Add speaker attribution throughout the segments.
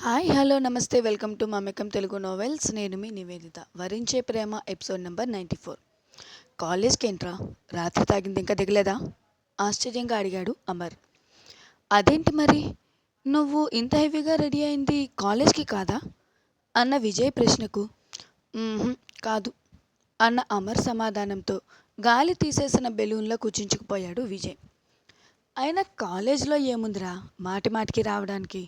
Speaker 1: Hi hello నమస్తే welcome to Mamakam Telugu novels. నేను మీ నివేదిత. వరించే ప్రేమ ఎపిసోడ్ నెంబర్ నైంటీ ఫోర్. కాలేజ్కి ఏంట్రా? రాత్రి తాగింది ఇంకా దిగలేదా? ఆశ్చర్యంగా అడిగాడు అమర్. అదేంటి మరి? నువ్వు ఇంత హెవీగా రెడీ అయింది కాలేజ్కి కాదా? అన్న విజయ్ ప్రశ్నకు కాదు. అన్న అమర్ సమాధానంతో గాలి తీసేసిన బెలూన్లో కూర్చుంచుకుపోయాడు విజయ్. అయినా కాలేజ్లో ఏముందిరా? మాటి మాటికి రావడానికి.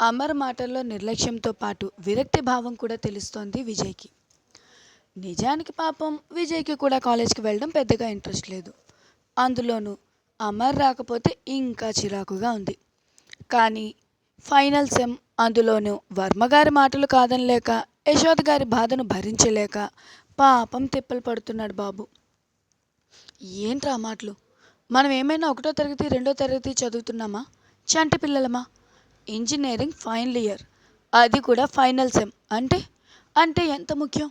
Speaker 1: అమర్ మాటల్లో నిర్లక్ష్యంతో పాటు విరక్తి భావం కూడా తెలుస్తోంది విజయ్కి. నిజానికి పాపం విజయ్కి కూడా కాలేజ్కి వెళ్ళడం పెద్దగా ఇంట్రెస్ట్ లేదు. అందులోనూ అమర్ రాకపోతే ఇంకా చిరాకుగా ఉంది. కానీ ఫైనల్ సెమ్ అందులోనూ వర్మగారి మాటలు కాదనలేక యశోద్ గారి బాధను భరించలేక పాపం తిప్పలు పడుతున్నాడు బాబు. ఏంట్రా మాటలు? మనం ఏమైనా ఒకటో తరగతి రెండో తరగతి చదువుతున్నామా? చంటి పిల్లలమా? Engineering final year. అది కూడా ఫైనల్ సెమ్. అంటే అంటే ఎంత ముఖ్యం?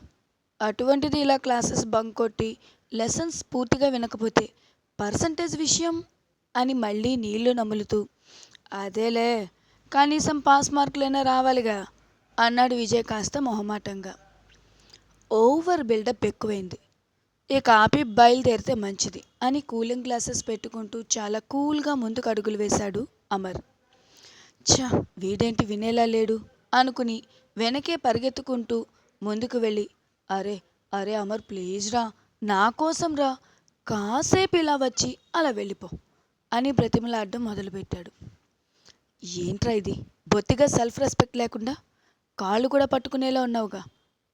Speaker 1: అటువంటిది ఇలా క్లాసెస్ బంక్ కొట్టి లెసన్స్ పూర్తిగా వినకపోతే పర్సంటేజ్ విషయం అని మళ్ళీ నీళ్ళు నములుతూ అదేలే కనీసం పాస్ మార్కులైనా రావాలిగా అన్నాడు విజయ్ కాస్త మొహమాటంగా. ఓవర్ బిల్డప్ ఎక్కువైంది. ఇక ఆపి బయలుదేరితే మంచిది అని కూలింగ్ గ్లాసెస్ పెట్టుకుంటూ చాలా కూల్గా ముందుకు అడుగులు వేశాడు అమర్. ఛా వీడేంటి వినేలా లేడు? అనుకుని వెనకే పరిగెత్తుకుంటూ ముందుకు వెళ్ళి అరే అరే అమర్ ప్లీజ్ రా నా కోసం రా కాసేపు ఇలా వచ్చి అలా వెళ్ళిపో అని బ్రతిమలాడడం మొదలుపెట్టాడు. ఏంట్రా ఇది? బొత్తిగా సెల్ఫ్ రెస్పెక్ట్ లేకుండా కాళ్ళు కూడా పట్టుకునేలా ఉన్నావుగా?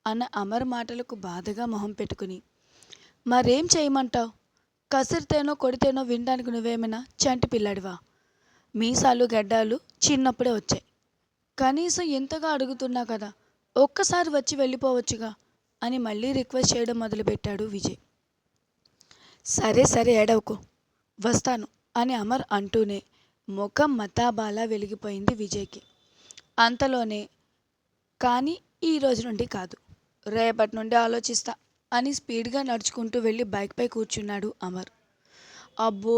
Speaker 1: అన్న అమర్ మాటలకు బాధగా మొహం పెట్టుకుని మరేం చేయమంటావు? కసిరితేనో కొడితేనో వినడానికి నువ్వేమైనా చంటి పిల్లాడివా? మీసాలు గడ్డాలు చిన్నప్పుడే వచ్చాయి. కనీసం ఎంతగా అడుగుతున్నా కదా ఒక్కసారి వచ్చి వెళ్ళిపోవచ్చుగా అని మళ్ళీ రిక్వెస్ట్ చేయడం మొదలుపెట్టాడు విజయ్. సరే సరే ఏడవకు వస్తాను అని అమర్ అంటూనే ముఖం మతాబాలా వెలిగిపోయింది విజయ్కి. అంతలోనే కానీ ఈ రోజు నుండి కాదు రేపటి నుండి ఆలోచిస్తా అని స్పీడ్గా నడుచుకుంటూ వెళ్ళి బైక్పై కూర్చున్నాడు అమర్. అబ్బో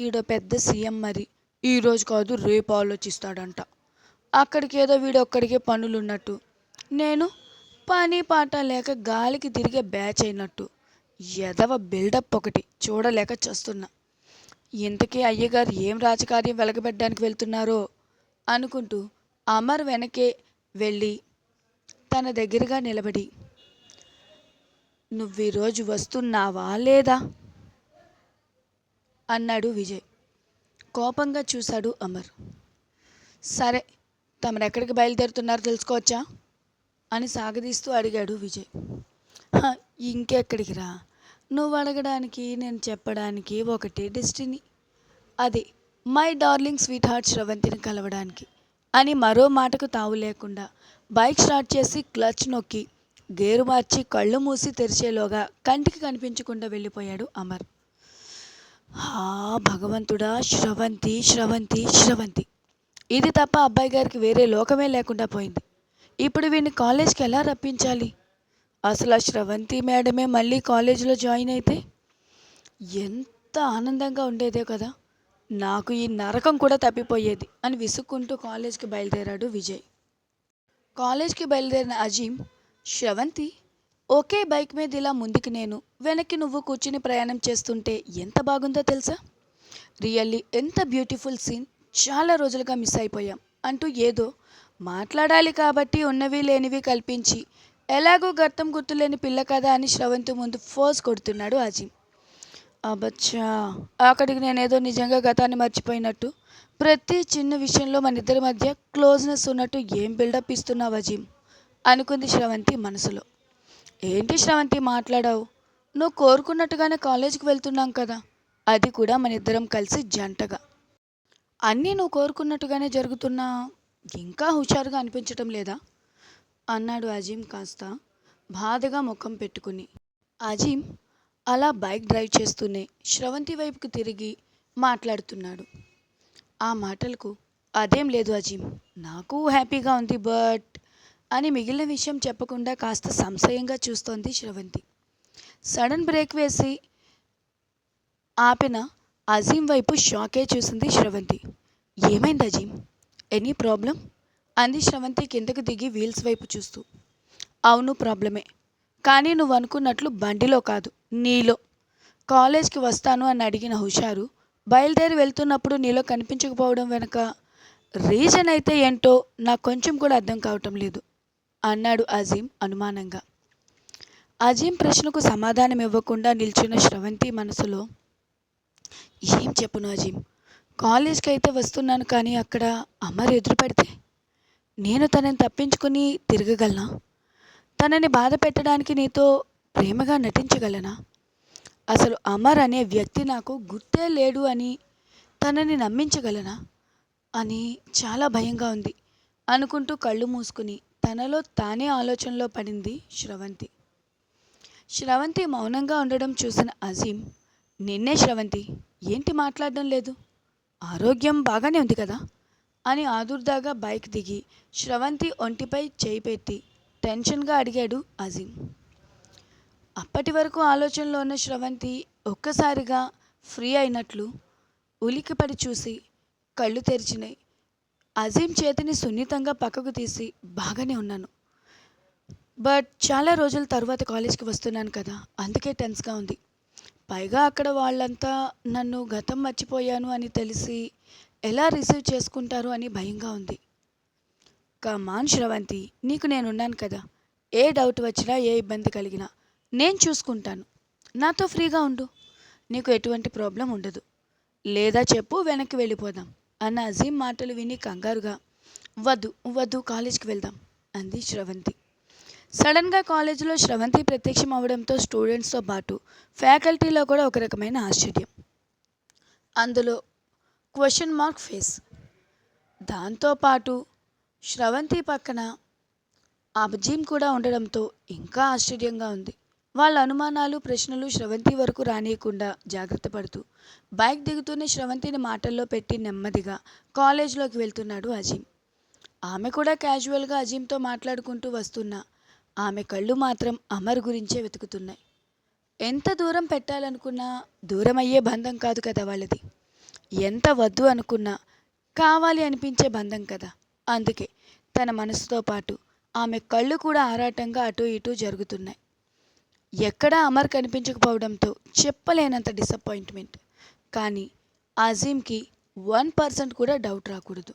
Speaker 1: ఈడో పెద్ద సీఎం మరి. ఈరోజు కాదు రేపు ఆలోచిస్తాడంట. అక్కడికి ఏదో వీడొక్కడికే పనులున్నట్టు. నేను పని పాట లేక గాలికి తిరిగే బ్యాచ్ అయినట్టు. ఎదవ బిల్డప్ ఒకటి చూడలేక చస్తున్నా. ఇంతకీ అయ్యగారు ఏం రాజకార్యం వెలగబెట్టడానికి వెళ్తున్నారో అనుకుంటూ అమర్ వెనకే వెళ్ళి తన దగ్గరగా నిలబడి నువ్వు ఈరోజు వస్తున్నావా లేదా? అన్నాడు విజయ్. కోపంగా చూశాడు అమర్. సరే తమరు ఎక్కడికి బయలుదేరుతున్నారో తెలుసుకోవచ్చా? అని సాగదీస్తూ అడిగాడు విజయ్. ఇంకెక్కడికి రా? నువ్వు అడగడానికి నేను చెప్పడానికి ఒకటే డెస్టినీ. అది మై డార్లింగ్ స్వీట్ హార్ట్ శ్రవంతిని కలవడానికి. అని మరో మాటకు తావు లేకుండా బైక్ స్టార్ట్ చేసి క్లచ్ నొక్కి గేరు మార్చి కళ్ళు మూసి తెరిచేలోగా కంటికి కనిపించకుండా వెళ్ళిపోయాడు అమర్. హా భగవంతుడా శ్రవంతి శ్రవంతి శ్రవంతి. ఇది తప్ప అబ్బాయి గారికి వేరే లోకమే లేకుండా పోయింది. ఇప్పుడు వీడిని కాలేజ్కి ఎలా రప్పించాలి? అసలు ఆ శ్రవంతి మేడమే మళ్ళీ కాలేజీలో జాయిన్ అయితే? ఎంత ఆనందంగా ఉండేదే కదా. నాకు ఈ నరకం కూడా తప్పిపోయేది అని విసుక్కుంటూ కాలేజ్కి బయలుదేరాడు విజయ్. కాలేజ్కి బయలుదేరిన అజీం శ్రవంతి ఒకే బైక్ మీద ఇలా ముందుకు నేను వెనక్కి నువ్వు కూర్చుని ప్రయాణం చేస్తుంటే ఎంత బాగుందో తెలుసా? రియల్లీ ఎంత బ్యూటిఫుల్ సీన్. చాలా రోజులుగా మిస్ అయిపోయాం. అంటూ ఏదో మాట్లాడాలి కాబట్టి ఉన్నవి లేనివి కల్పించి ఎలాగో గర్తం గుర్తులేని పిల్ల కదా అని శ్రవంతి ముందు ఫోర్స్ కొడుతున్నాడు అజీం అబచ్చా అక్కడికి నేనేదో నిజంగా గతాన్ని మర్చిపోయినట్టు. ప్రతి చిన్న విషయంలో మన ఇద్దరి మధ్య క్లోజ్నెస్ ఉన్నట్టు ఏం బిల్డప్ ఇస్తున్నావు అజీం అనుకుంది శ్రవంతి మనసులో. ఏంటి శ్రవంతి మాట్లాడావు? నువ్వు కోరుకున్నట్టుగానే కాలేజీకి వెళ్తున్నాం కదా. అది కూడా మన ఇద్దరం కలిసి జంటగా. అన్నీ నువ్వు కోరుకున్నట్టుగానే జరుగుతున్నా ఇంకా హుషారుగా అనిపించటం లేదా? అన్నాడు అజీం కాస్త బాధగా ముఖం పెట్టుకుని. అజీం అలా బైక్ డ్రైవ్ చేస్తూనే శ్రవంతి వైపుకు తిరిగి మాట్లాడుతున్నాడు. ఆ మాటలకు అదేం లేదు అజీం నాకు హ్యాపీగా ఉంది బట్ అని మిగిలిన విషయం చెప్పకుండా కాస్త సంశయంగా చూస్తోంది శ్రవంతి. సడన్ బ్రేక్ వేసి ఆపిన అజీం వైపు షాకే చూసింది శ్రవంతి. ఏమైంది అజీం ఎనీ ప్రాబ్లం? అంది శ్రవంతి కిందకు దిగి వీల్స్ వైపు చూస్తూ. అవును ప్రాబ్లమే. కానీ నువ్వు అనుకున్నట్లు బండిలో కాదు నీలో. కాలేజ్కి వస్తాను అని అడిగిన హుషారు బయలుదేరి వెళ్తున్నప్పుడు నీలో కనిపించకపోవడం వెనుక రీజన్ అయితే ఏంటో నాకు కొంచెం కూడా అర్థం కావటం లేదు. అన్నాడు అజీం అనుమానంగా. అజీం ప్రశ్నకు సమాధానం ఇవ్వకుండా నిల్చున్న శ్రవంతి మనసులో ఏం చెప్పును అజీం కాలేజ్కి అయితే వస్తున్నాను కానీ అక్కడ అమర్ ఎదురు పెడితే నేను తనని తప్పించుకుని తిరగగలనా? తనని బాధ పెట్టడానికి నీతో ప్రేమగా నటించగలనా? అసలు అమర్ అనే వ్యక్తి నాకు గుర్తే లేడు అని తనని నమ్మించగలనా? అని చాలా భయంగా ఉంది అనుకుంటూ కళ్ళు మూసుకుని తనలో తానే ఆలోచనలో పడింది శ్రవంతి. శ్రవంతి మౌనంగా ఉండడం చూసిన అజీం నిన్నే శ్రవంతి ఏంటి మాట్లాడడం లేదు? ఆరోగ్యం బాగానే ఉంది కదా? అని ఆదుర్దాగా బైక్ దిగి శ్రవంతి ఒంటిపై చేయి పెట్టి టెన్షన్గా అడిగాడు అజీం అప్పటి వరకు ఆలోచనలో ఉన్న శ్రవంతి ఒక్కసారిగా ఫ్రీ అయినట్లు ఉలికిపడి చూసి కళ్ళు తెరిచినాయి. అజీం చేతిని సున్నితంగా పక్కకు తీసి బాగానే ఉన్నాను. బట్ చాలా రోజుల తర్వాత కాలేజ్కి వస్తున్నాను కదా అందుకే టెన్స్గా ఉంది. పైగా అక్కడ వాళ్ళంతా నన్ను గతం మర్చిపోయాను అని తెలిసి ఎలా రిసీవ్ చేసుకుంటారు అని భయంగా ఉంది. కమాన్ శ్రవంతి నీకు నేనున్నాను కదా. ఏ డౌట్ వచ్చినా ఏ ఇబ్బంది కలిగినా నేను చూసుకుంటాను. నాతో ఫ్రీగా ఉండు. నీకు ఎటువంటి ప్రాబ్లం ఉండదు. లేదా చెప్పు వెనక్కి వెళ్ళిపోదాం. అన్న అజీం మాటలు విని కంగారుగా వద్దు వద్దు కాలేజ్కి వెళ్దాం అంది శ్రవంతి. సడన్గా కాలేజీలో శ్రవంతి ప్రత్యక్షం అవడంతో స్టూడెంట్స్తో పాటు ఫ్యాకల్టీలో కూడా ఒక రకమైన ఆశ్చర్యం. అందులో క్వశ్చన్ మార్క్ ఫేస్. దాంతోపాటు శ్రవంతి పక్కన అభిజీం కూడా ఉండడంతో ఇంకా ఆశ్చర్యంగా ఉంది. వాళ్ళ అనుమానాలు ప్రశ్నలు శ్రవంతి వరకు రానియకుండా జాగ్రత్త పడుతూ బైక్ దిగుతూనే శ్రవంతిని మాటల్లో పెట్టి నెమ్మదిగా కాలేజ్లోకి వెళ్తున్నాడు అజీం ఆమె కూడా క్యాజువల్గా అజీంతో మాట్లాడుకుంటూ వస్తున్నా ఆమె కళ్ళు మాత్రం అమర్ గురించే వెతుకుతున్నాయి. ఎంత దూరం పెట్టాలనుకున్నా దూరం అయ్యే బంధం కాదు కదా వాళ్ళది. ఎంత వద్దు అనుకున్నా కావాలి అనిపించే బంధం కదా. అందుకే తన మనసుతో పాటు ఆమె కళ్ళు కూడా ఆరాటంగా అటు ఇటు జరుగుతున్నాయి. ఎక్కడా అమర్ కనిపించకపోవడంతో చెప్పలేనంత డిసప్పాయింట్మెంట్ కానీ అజీమ్కి వన్ పర్సెంట్ కూడా డౌట్ రాకూడదు.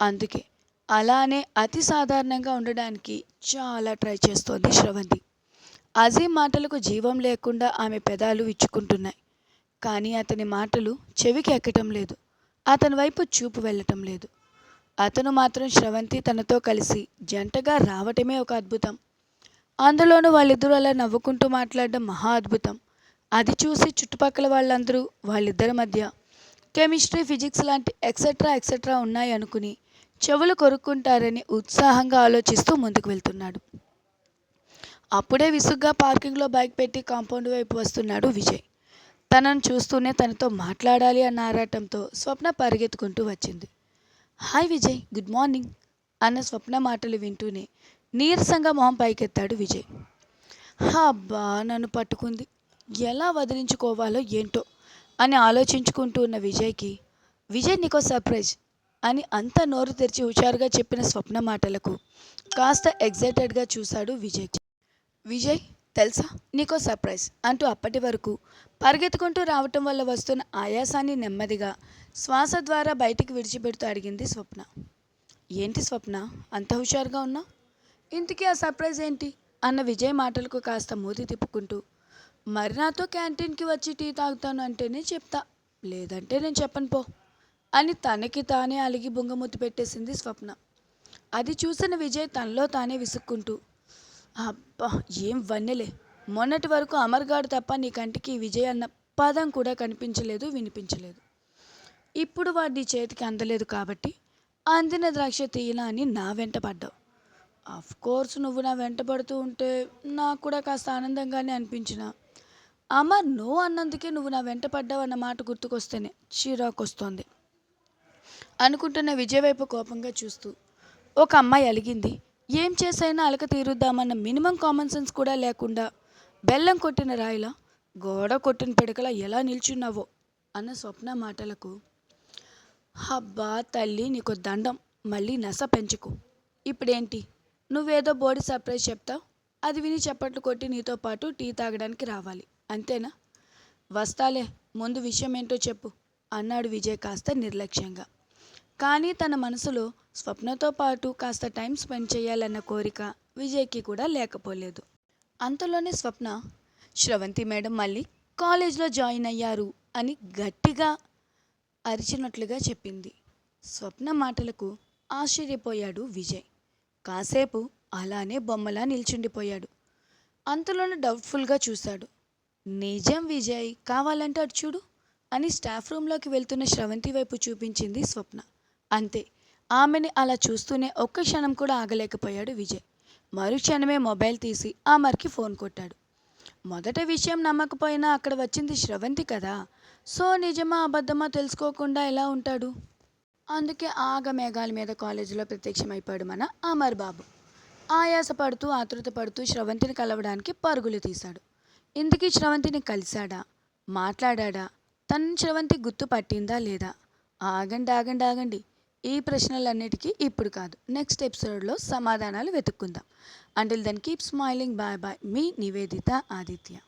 Speaker 1: అందుకే అలానే అతి సాధారణంగా ఉండడానికి చాలా ట్రై చేస్తోంది శ్రవంతి. అజీం మాటలకు జీవం లేకుండా ఆమె పెదాలు ఇచ్చుకుంటున్నాయి కానీ అతని మాటలు చెవికి ఎక్కటం లేదు. అతని వైపు చూపు వెళ్ళటం లేదు. అతను మాత్రం శ్రవంతి తనతో కలిసి జంటగా రావటమే ఒక అద్భుతం. అందులోనూ వాళ్ళిద్దరూ అలా నవ్వుకుంటూ మాట్లాడడం మహా అద్భుతం. అది చూసి చుట్టుపక్కల వాళ్ళందరూ వాళ్ళిద్దరి మధ్య కెమిస్ట్రీ ఫిజిక్స్ లాంటి ఎక్సెట్రా ఎక్సెట్రా ఉన్నాయి అనుకుని చెవులు కొరుక్కుంటారని ఉత్సాహంగా ఆలోచిస్తూ ముందుకు వెళ్తున్నాడు. అప్పుడే విసుగ్గా పార్కింగ్లో బైక్ పెట్టి కాంపౌండ్ వైపు వస్తున్నాడు విజయ్. తనను చూస్తూనే తనతో మాట్లాడాలి అన్న ఆరాటంతో స్వప్న పరిగెత్తుకుంటూ వచ్చింది. హాయ్ విజయ్ గుడ్ మార్నింగ్ అన్న స్వప్న మాటలు వింటూనే నీరసంగా మొహం పైకెత్తాడు విజయ్. అబ్బా నన్ను పట్టుకుంది. ఎలా వదిలించుకోవాలో ఏంటో అని ఆలోచించుకుంటూ ఉన్న విజయ్కి విజయ్ నీకో సర్ప్రైజ్ అని అంత నోరు తెరిచి హుషారుగా చెప్పిన స్వప్న మాటలకు కాస్త ఎగ్జైటెడ్గా చూశాడు విజయ్. విజయ్ తెలుసా? నీకో సర్ప్రైజ్ అంటూ అప్పటి వరకు పరిగెత్తుకుంటూ రావటం వల్ల వస్తున్న ఆయాసాన్ని నెమ్మదిగా శ్వాస ద్వారా బయటికి విడిచిపెడుతూ అడిగింది స్వప్న. ఏంటి స్వప్న? అంత హుషారుగా ఉన్నా ఇంతకీ ఆ సర్ప్రైజ్ ఏంటి? అన్న విజయ్ మాటలకు కాస్త మూతి తిప్పుకుంటూ మరి నాతో క్యాంటీన్కి వచ్చి టీ తాగుతాను అంటేనే చెప్తా. లేదంటే నేను చెప్పను పో అని తనకి తానే అలిగి బొంగమూతి పెట్టేసింది స్వప్న. అది చూసిన విజయ్ తనలో తానే విసుక్కుంటూ అబ్బా ఏం వన్నెలే. మొన్నటి వరకు అమర్గాడు తప్ప నీ కంటికి విజయ్ అన్న పదం కూడా కనిపించలేదు వినిపించలేదు. ఇప్పుడు వాడి చేతికి అందలేదు కాబట్టి అందిన ద్రాక్ష తీయనా అని నా వెంట పడ్డావు. కోర్స్ నువ్వు నా వెంటబడుతూ ఉంటే నాకు కూడా కాస్త ఆనందంగానే అనిపించిన. అమర్ నో అన్నందుకే నువ్వు నా వెంట పడ్డావు అన్న మాట గుర్తుకొస్తేనే చిరాకు వస్తోంది అనుకుంటున్న విజయ్ వైపు కోపంగా చూస్తూ ఒక అమ్మాయి అలిగింది. ఏం చేసైనా అలక తీరుద్దామన్న మినిమం కామన్ సెన్స్ కూడా లేకుండా బెల్లం కొట్టిన రాయిలా గోడ కొట్టిన పిడకలా ఎలా నిల్చున్నావో అన్న స్వప్న మాటలకు హబ్బా తల్లి నీకు దండం మళ్ళీ నస పెంచుకు. ఇప్పుడేంటి? నువ్వేదో బోడి సర్ప్రైజ్ చెప్తావు. అది విని చప్పట్లు కొట్టి నీతో పాటు టీ తాగడానికి రావాలి. అంతేనా? వస్తాలే ముందు విషయం ఏంటో చెప్పు అన్నాడు విజయ్ కాస్త నిర్లక్ష్యంగా. కానీ తన మనసులో స్వప్నతో పాటు కాస్త టైం స్పెండ్ చేయాలన్న కోరిక విజయ్కి కూడా లేకపోలేదు. అంతలోనే స్వప్న శ్రవంతి మేడం మళ్ళీ కాలేజ్లో జాయిన్ అయ్యారు అని గట్టిగా అరిచినట్లుగా చెప్పింది. స్వప్న మాటలకు ఆశ్చర్యపోయాడు విజయ్. కాసేపు అలానే బొమ్మలా నిల్చుండిపోయాడు. అంతలోనే డౌట్ఫుల్గా చూశాడు. నిజం విజయ్ కావాలంటే అటు చూడు అని స్టాఫ్ రూమ్లోకి వెళ్తున్న శ్రవంతి వైపు చూపించింది స్వప్న. అంతే ఆమెని అలా చూస్తూనే ఒక్క క్షణం కూడా ఆగలేకపోయాడు విజయ్. మరుక్షణమే మొబైల్ తీసి ఆమర్కి ఫోన్ కొట్టాడు. మొదట విషయం నమ్మకపోయినా అక్కడ వచ్చింది శ్రవంతి కదా సో నిజమా అబద్ధమా తెలుసుకోకుండా ఎలా ఉంటాడు? అందుకే ఆగ మేఘాల మీద కాలేజీలో ప్రత్యక్షమైపోయాడు మన అమర్ బాబు. ఆయాస పడుతూ ఆతృత పడుతూ శ్రవంతిని కలవడానికి పరుగులు తీశాడు. ఇంతకీ శ్రవంతిని కలిశాడా? మాట్లాడా తన శ్రవంతి గుర్తు పట్టిందా లేదా? ఆగండి ఆగండి ఆగండి. ఈ ప్రశ్నలన్నిటికీ ఇప్పుడు కాదు. నెక్స్ట్ ఎపిసోడ్లో సమాధానాలు వెతుక్కుందాం. Until then keep smiling bye bye మీ నివేదిత ఆదిత్య.